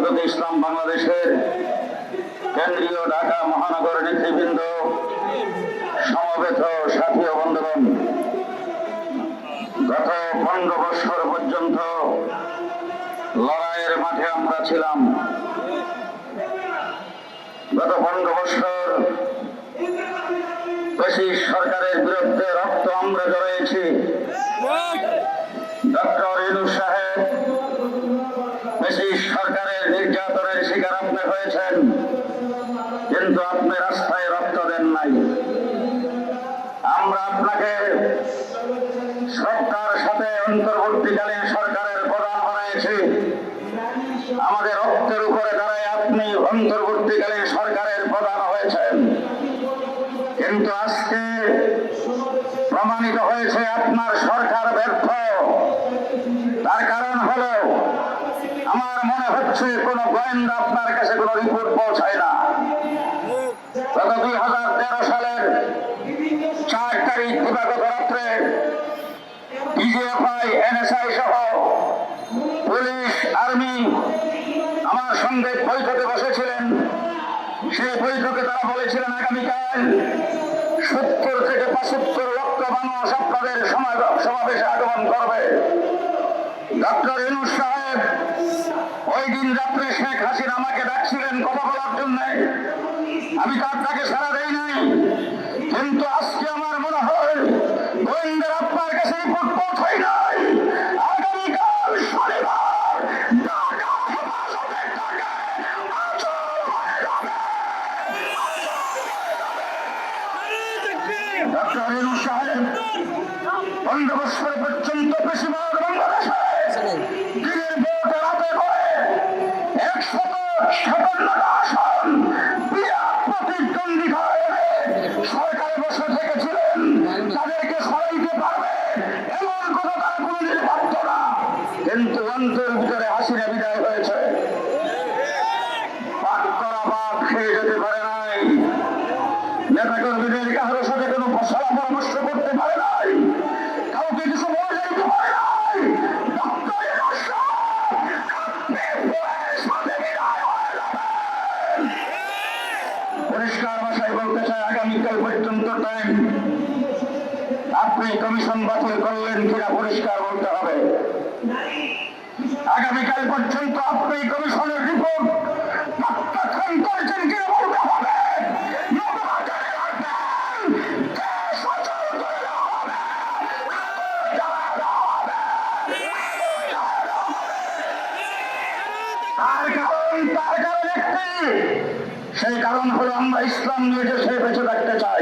স্বাগত ইসলাম বাংলাদেশের কেন্দ্রীয় ঢাকা মহানগর নেতৃবৃন্দ সমবেত সাথী বন্ধুগণ। গত পনেরো বৎসর পর্যন্ত লড়াইয়ের মাঠে আমরা ছিলাম। গত পনেরো বৎসর সরকারের বিরুদ্ধে রক্ত আমরা জড়াইছি ডক্টর হয়েছেন কিন্তু আপনি রাস্তায় রক্ত দেন নাই। আমরা আপনাকে শ্রদ্ধার সাথে অন্তর্বর্তীকালীন সরকারের প্রধান বানিয়েছি আমাদের রক্তের উপরে দাঁড়ায় আপনি অন্তর্বর্তীকালীন সরকারের প্রধান হয়েছেন। কিন্তু আজকে প্রমাণিত হয়েছে আপনার সরকার ব্যর্থ। তার কারণ হলো, আমার মনে হচ্ছে কোন গোয়েন্দা আপনার কাছে কোনো রিপোর্ট পৌঁছায় না। গত দুই হাজার তেরো সালের চার তারিখ দিবাগত রাত্রে ডিজিএফআই এনএসআই সহ পুলিশ, আর্মি আমার সঙ্গে বৈঠকে বসেছিলেন। সেই বৈঠকে তারা বলেছিলেন, আগামীকাল সত্তর থেকে পঁচাত্তর লক্ষ মানুষ আপনাদের সমাবেশে আগমন করবে। ডক্টর ইনুস সাহেব, ওই দিন রাত্রে শেখ হাসিনা আমাকে ডাকছিলেন কথা বলার জন্য। আমি তার তাকে সারা দেই নাই। কিন্তু আজকে আমার মনে হয় গোয়েন্দার আপনার কাছে রিপোর্ট পৌঁছাই নাই। শনিবার ডক্টর ইনুস সাহেব পনেরো বছর পর্যন্ত বেশিরভাগ বাংলাদেশে দিনের ভোট রাতে করে একশত কিন্তু অন্তর ভিতরে হাসিনা বিদায় হয়েছে পাক করা খেয়ে যেতে পারে নাই। নেতা আগামীকাল পর্যন্ত টাইম আপনি কমিশন বাতিল করলেন কিনা পরিষ্কার বলতে হবে। আগামীকাল পর্যন্ত আপনি কমিশনের রিপোর্ট তার কারণ একটি সেই কারণ হলো আমরা ইসলাম নিয়ে দেশে বেঁচে থাকতে চাই।